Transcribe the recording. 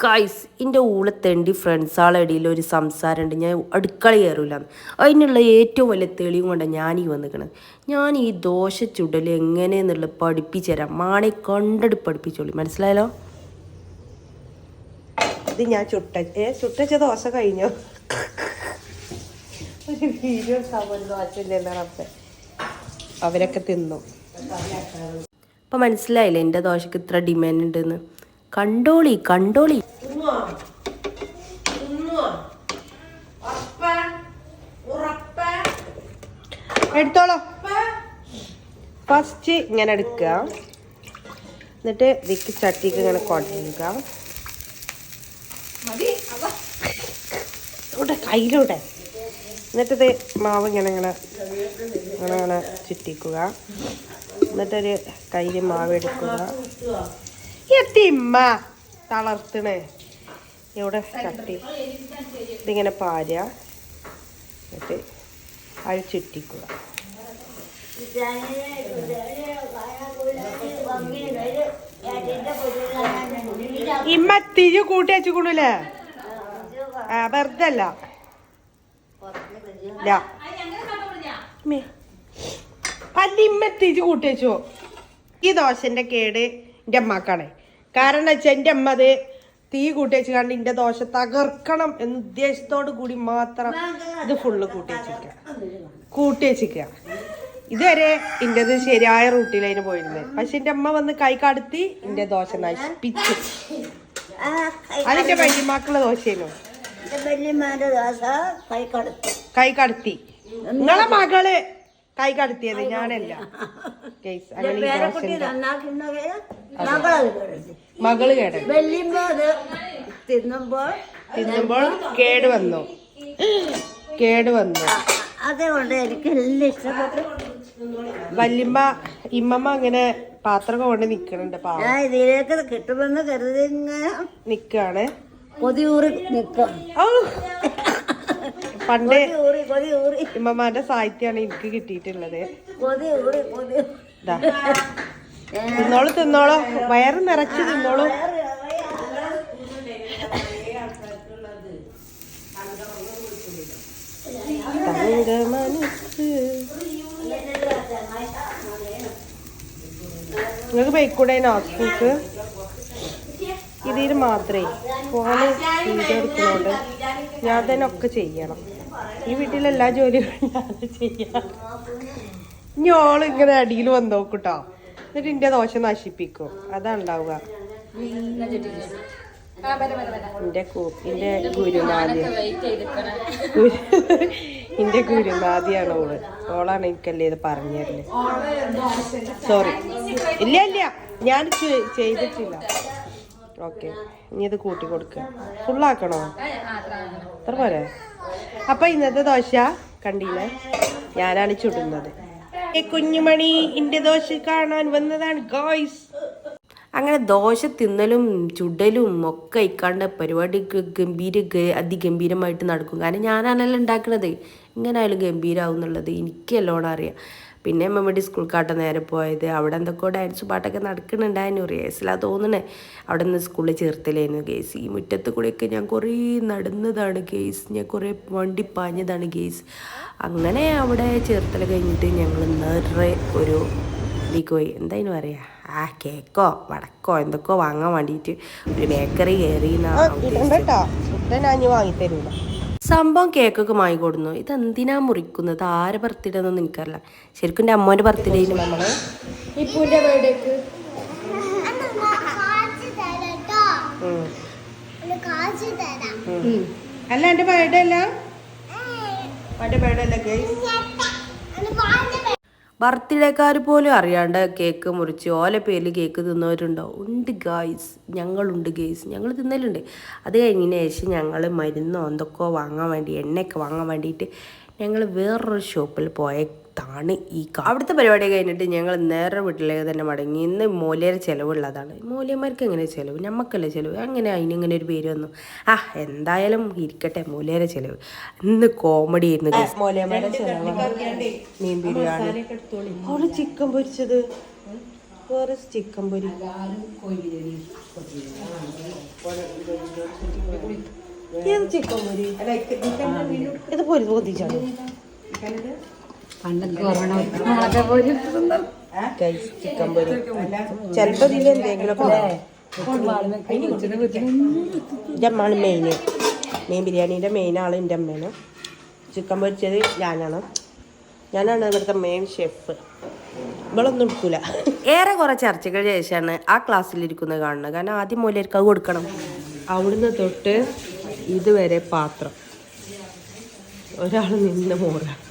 Guys എന്റെ ഊളെ തെണ്ടി ഫ്രണ്ട്സാളെ ഇടയിൽ ഒരു സംസാരമുണ്ട് ഞാൻ അടുക്കള കയറൂല അതിനുള്ള ഏറ്റവും വലിയ തെളിവും കൊണ്ടാണ് ഞാൻ ഈ വന്നിക്കണത്. ഞാൻ ഈ ദോശ ചുടൽ എങ്ങനെയെന്നുള്ളത് പഠിപ്പിച്ചു തരാം. മാണെ കണ്ടടി പഠിപ്പിച്ചോളി. മനസ്സിലായല്ലോ? ഇത് ഞാൻ ചുട്ട ഏ ചുട്ടച്ച ദോശ കഴിഞ്ഞോ? ഒരു വീഡിയോ അവരൊക്കെ തിന്നു. അപ്പം മനസ്സിലായില്ലേ എന്റെ ദോശക്ക് ഇത്ര ഡിമാൻഡ് ഉണ്ടെന്ന്? കണ്ടോളി കണ്ടോളി. എടുത്തോളോ. ഫസ്റ്റ് ഇങ്ങനെ എടുക്കുക. എന്നിട്ട് വിക്ക് ചട്ടിക്ക് ഇങ്ങനെ കൊടുക്കുക ഇവിടെ കയ്യിലൂടെ. എന്നിട്ടിത് മാവ് ഇങ്ങനെ ഇങ്ങനെ ഇങ്ങനെ ഇങ്ങനെ ചുറ്റിക്കുക. എന്നിട്ടൊരു കയ്യിൽ മാവ് എടുക്കുക. എത്തിമ്മ തളർത്തണേ. ഇവിടെ കട്ടി ഇതിങ്ങനെ പാരുക എന്നിട്ട് അത് ചുറ്റിക്കുക. ഇമ്മ തിരി കൂട്ടി വെച്ചുകൊള്ളൂലേ ആ വെറുതെ അല്ല പല്ലിമ്മ തിരി കൂട്ടി വെച്ചു. ഈ ദോശന്റെ കേട് എന്റെ അമ്മക്കാണ് കാരണം വെച്ചാൽ എന്റെ അമ്മ അത് തീ കൂട്ടി വെച്ച് കണ്ട് എന്റെ ദോശ തകർക്കണം എന്ന ഉദ്ദേശത്തോട് കൂടി മാത്രം ഇത് ഫുള്ള് കൂട്ടി വെച്ചിരിക്കുക കൂട്ടി വെച്ചിരിക്കുക ഇതുവരെ ഇന്റേത് ശരിയായ റൂട്ടിലതിന് പോയിരുന്നത് പക്ഷെ എന്റെ അമ്മ വന്ന് കൈ കടത്തി എന്റെ ദോശ നശിപ്പിച്ചു. അതിന്റെ വല്യമാക്കുള്ള ദോശയായിരുന്നു വല്യമാന്റെ ദോശ കൈ കടത്തി. കൈ കടത്തി. നിങ്ങളെ മകൾ കൈ കടത്തിയത് ഞാനല്ല. കേസ് മകൾ കേട. വെല്ലുമ്പോ അത് തിന്നുമ്പോൾ തിന്നുമ്പോൾ കേട് വന്നു. കേട് വന്നു. അതുകൊണ്ട് എനിക്ക് എല്ലാം ഇഷ്ടപ്പെട്ടു. വല്യമ്മ ഇമ്മമ്മ അങ്ങനെ പാത്രം കൊണ്ട് നിക്കണുണ്ട് ഞാൻ ഇതിലേക്ക് കിട്ടുമെന്ന് കരുതി ഇങ്ങനെ നിക്കാണ്. കൊതിയൂറി നിക്കാം പണ്ടേ ഇമ്മമാന്റെ സാഹിത്യമാണ് എനിക്ക് കിട്ടിയിട്ടുള്ളത്. കൊതി ഊറി കൊതി. തിന്നോളൂ തിന്നോളൂ. വയറ് നിറച്ച് തിന്നോളൂ. നിങ്ങൾക്ക് ബൈക്കൂടേനോ സ്കൂൾക്ക് ഇതിൽ മാത്രമേ ഫോണ് വീഡിയോ ഞാൻ തന്നെ ഒക്കെ ചെയ്യണം. ഈ വീട്ടിലെല്ലാ ജോലികളും ഞാൻ ചെയ്യാം ഞോൾ ഇങ്ങനെ അടിയിൽ വന്ന് നോക്കൂട്ടോ. എന്നിട്ട് ഇന്റെ ദോശ നശിപ്പിക്കും. അതാണ്ടാവുക എന്റെ എന്റെ ഗുരുനാഥി. ഗുരു- എന്റെ ഗുരുനാഥിയാണ് ഓൾ. ഓളാണ് എനിക്കല്ലേ ഇത് പറഞ്ഞു തരുന്നത് സോറി ഇല്ല ഇല്ല. ഞാൻ ചെയ്തിട്ടില്ല. ഓക്കെ ഇനി ഇത് കൂട്ടി കൊടുക്കുക ഫുള്ളാക്കണോ അത്ര പോരെ. അപ്പൊ ഇന്നത്തെ ദോശ കണ്ടില്ലേ? ഞാനാണ് ചുടുന്നത്. കുഞ്ഞുമണി ഇന്റെ ദോശ കാണാൻ വന്നതാണ് ഗോയ്സ് അങ്ങനെ ദോശ തിന്നലും ചുടലും ഒക്കെ ഇക്കാണ്ട് പരിപാടി ഗംഭീര അതിഗംഭീരമായിട്ട് നടക്കും. കാരണം ഞാനാണല്ലോ ഉണ്ടാക്കണത്. ഇങ്ങനെ ആയാലും ഗംഭീരാവും എന്നുള്ളത് എനിക്ക് അറിയാം. പിന്നെ മെമ്മടി സ്കൂൾ കാട്ട നേരെ പോയത്. അവിടെ എന്തൊക്കെയോ ഡാൻസ് പാട്ടൊക്കെ നടക്കുന്നുണ്ടായിരുന്നു. റിയേഴ്സലാണ് തോന്നണേ അവിടെ നിന്ന് സ്കൂളിൽ ചേർത്തലായിരുന്നു ഗേസ് ഈ മുറ്റത്ത് കൂടെയൊക്കെ ഞാൻ കുറേ നടന്നതാണ് ഗേസ് ഞാൻ കുറേ വണ്ടി പാഞ്ഞതാണ് ഗേസ് അങ്ങനെ അവിടെ ചേർത്തല കഴിഞ്ഞിട്ട് ഞങ്ങൾ നിറയെ ഒരു ഇതിക്കോയി എന്തായാലും പറയാ? ആ കേക്കോ വടക്കോ എന്തൊക്കെയോ വാങ്ങാൻ വേണ്ടിയിട്ട് ഒരു ബേക്കറി കയറി കേട്ടോ സംഭവം കേക്കൊക്കെ വാങ്ങിക്കൊടുന്നു. ഇത് എന്തിനാ മുറിക്കുന്നത്? ആരെ ബർത്ത്ഡേ എന്നൊന്നും എനിക്കറിയില്ല ശരിക്കും എന്റെ അമ്മോന്റെ ബർത്ത്ഡേയിൽ ബേർഡേക്ക് അല്ല എന്റെ ബേർഡേ അല്ല? എന്റെ ബേർഡേ അല്ല ഗൈസ്. ബർത്ത്ഡേക്കാർ പോലും അറിയാണ്ട് കേക്ക് മുറിച്ച് ഓല പേരിൽ കേക്ക് തിന്നവരുണ്ടോ? ഉണ്ട് ഗായ്സ്. ഞങ്ങളുണ്ട് ഗേയ്സ്. ഞങ്ങൾ തിന്നലുണ്ട്. അത് കഴിഞ്ഞതിന് ശേഷം ഞങ്ങൾ മരുന്നോ എന്തൊക്കെയോ വാങ്ങാൻ വേണ്ടി എണ്ണയൊക്കെ വാങ്ങാൻ വേണ്ടിയിട്ട് ഞങ്ങൾ വേറൊരു ഷോപ്പിൽ പോയതാണ് ഈ കാ- അവിടുത്തെ പരിപാടി കഴിഞ്ഞിട്ട് ഞങ്ങൾ നേരെ വീട്ടിലേക്ക് തന്നെ മടങ്ങി. ഇന്ന് മൂലയുടെ ചിലവുള്ളതാണ്. മൂലയന്മാർക്ക് എങ്ങനെ ചിലവ്? നമുക്കല്ലേ ചിലവ്? അങ്ങനെ അതിനിങ്ങനെ ഒരു പേര് വന്നു. ആ എന്തായാലും ഇരിക്കട്ടെ മൂലയുടെ ചിലവ്. ഇന്ന് കോമഡി ആയിരുന്നു guys. ചിലവാണ്. മീൻ ബിരിയാണി. ചിക്കൻ പൊരിച്ചത്. വേറെ ചിക്കൻ പൊരി. ഏത് ചിക്കൻ പൊരി ഇത് പൊരി. തോന്നിച്ചാണ് ചിക്കൻ പൊരി. ചിലപ്പോ ഇതിൽ എന്തെങ്കിലും എന്റെ മെയിന്. മെയിൻ ബിരിയാണീന്റെ മെയിൻ ആൾ എന്റെ അമ്മയാണ്. ചിക്കൻ പൊരിച്ചത് ഞാനാണ്. ഞാനാണ് ഇവിടുത്തെ മെയിൻ ഷെഫ് ഇവളൊന്നും എടുക്കൂല. ഏറെ കുറെ ചർച്ചകൾ ശേഷമാണ് ആ ക്ലാസ്സിൽ ക്ലാസ്സിലിരിക്കുന്നത് കാണുന്നത്. കാരണം ആദ്യം മൂലർക്ക് അത് കൊടുക്കണം. അവിടുന്ന് തൊട്ട് ഇതുവരെ പാത്രം. ഒരാൾ നിന്ന് മോറുക